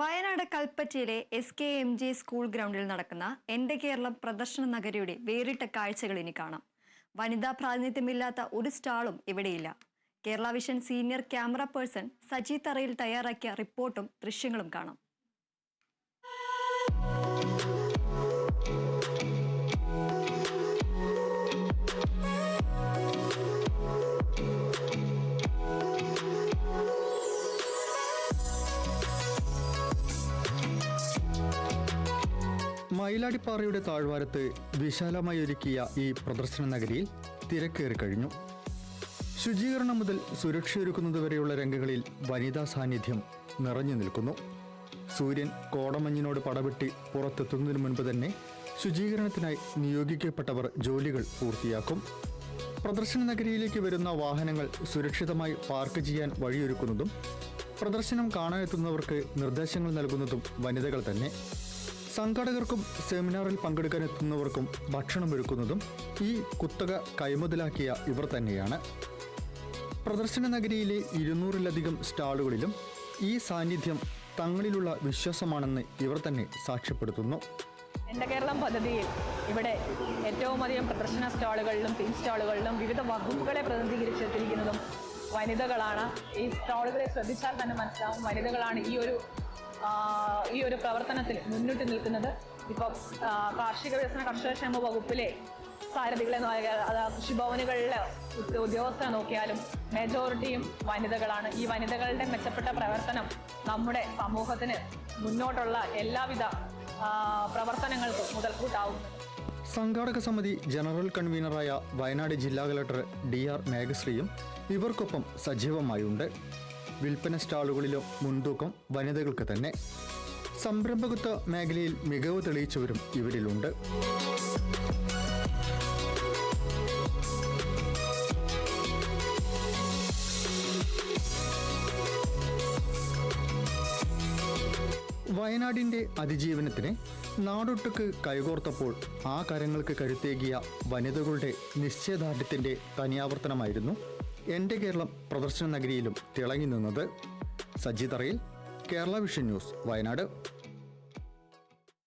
Wayanad കൽപ്പറ്റയിലെ S K M J school ഗ്രൗണ്ടിൽ നടക്കുന്ന എന്റെ കേരളം പ്രദർശന നഗരിയുടെ വേറിട്ട കാഴ്ചകൾ ഇനി കാണാം. വനിതാ പ്രാതിനിധ്യമില്ലാത്ത ഒരു സ്റ്റാളും ഇവിടെയില്ല. Kerala vision senior camera person Saji Tharayil തയ്യാറാക്കിയ റിപ്പോർട്ടും ദൃശ്യങ്ങളും കാണാം. മയിലാടിപ്പാറയുടെ താഴ്വാരത്ത് വിശാലമായി ഒരുക്കിയ ഈ പ്രദർശന നഗരിയിൽ തിരക്കേറി കഴിഞ്ഞു. ശുചീകരണം മുതൽ സുരക്ഷയൊരുക്കുന്നതുവരെയുള്ള രംഗങ്ങളിൽ വനിതാ സാന്നിധ്യം നിറഞ്ഞു നിൽക്കുന്നു. സൂര്യൻ കോടമഞ്ഞിനോട് പടവെട്ടി പുറത്തെത്തുന്നതിന് മുൻപ് തന്നെ ശുചീകരണത്തിനായി നിയോഗിക്കപ്പെട്ടവർ ജോലികൾ പൂർത്തിയാക്കും. പ്രദർശന നഗരിയിലേക്ക് വരുന്ന വാഹനങ്ങൾ സുരക്ഷിതമായി പാർക്ക് ചെയ്യാൻ വഴിയൊരുക്കുന്നതും പ്രദർശനം കാണാനെത്തുന്നവർക്ക് നിർദ്ദേശങ്ങൾ നൽകുന്നതും വനിതകൾ തന്നെ. സംഘാടകർക്കും സെമിനാറിൽ പങ്കെടുക്കാൻ എത്തുന്നവർക്കും ഭക്ഷണം ഒരുക്കുന്നതും ഈ കുത്തക കൈമുതലാക്കിയ ഇവർ തന്നെയാണ്. പ്രദർശന നഗരിയിലെ ഇരുന്നൂറിലധികം സ്റ്റാളുകളിലും ഈ സാന്നിധ്യം തങ്ങളിലുള്ള വിശ്വാസമാണെന്ന് ഇവർ തന്നെ സാക്ഷ്യപ്പെടുത്തുന്നു. എന്റെ കേരളം പദ്ധതിയിൽ ഇവിടെ ഏറ്റവും അധികം പ്രദർശന സ്റ്റാളുകളിലും തീം സ്റ്റാളുകളിലും വിവിധ വകുപ്പുകളെ പ്രതിനിധീകരിച്ചെത്തിയിരിക്കുന്നതും വനിതകളാണ്. ഈ സ്റ്റാളുകളെ ശ്രദ്ധിച്ചാൽ തന്നെ മനസ്സിലാവും വനിതകളാണ് ഈ ഒരു ഈ ഒരു പ്രവർത്തനത്തിൽ മുന്നിട്ട് നിൽക്കുന്നത് ഇപ്പം കാർഷിക വികസന കർഷകക്ഷേമ വകുപ്പിലെ സാരഥികളെ നോക്കിയാൽ അത് കൃഷിഭവനുകളിലെ ഉദ്യോഗസ്ഥരെ നോക്കിയാലും മെജോറിറ്റിയും വനിതകളാണ്. ഈ വനിതകളുടെ മെച്ചപ്പെട്ട പ്രവർത്തനം നമ്മുടെ സമൂഹത്തിന് മുന്നോട്ടുള്ള എല്ലാവിധ പ്രവർത്തനങ്ങൾക്കും മുതൽക്കൂട്ടാവുന്നത് സംഘാടക സമിതി ജനറൽ കൺവീനറായ വയനാട് ജില്ലാ കലക്ടർ ഡി ആർ മേഘശ്രീയും ഇവർക്കൊപ്പം സജീവമായുണ്ട്. വിൽപ്പന സ്റ്റാളുകളിലും മുൻതൂക്കം വനിതകൾക്ക് തന്നെ. സംരംഭകത്വ മേഖലയിൽ മികവ് തെളിയിച്ചവരും ഇവരിലുണ്ട്. വയനാടിന്റെ അതിജീവനത്തിന് നാടൊട്ടുക്ക് കൈകോർത്തപ്പോൾ ആ കരങ്ങൾക്ക് കരുത്തേകിയ വനിതകളുടെ നിശ്ചയദാർഢ്യത്തിന്റെ തനിയാവർത്തനമായിരുന്നു എന്റെ കേരളം പ്രദർശന നഗരിയിലും തിളങ്ങി നിന്നത് സജിതറയിൽ കേരള വിഷൻ ന്യൂസ് വയനാട്.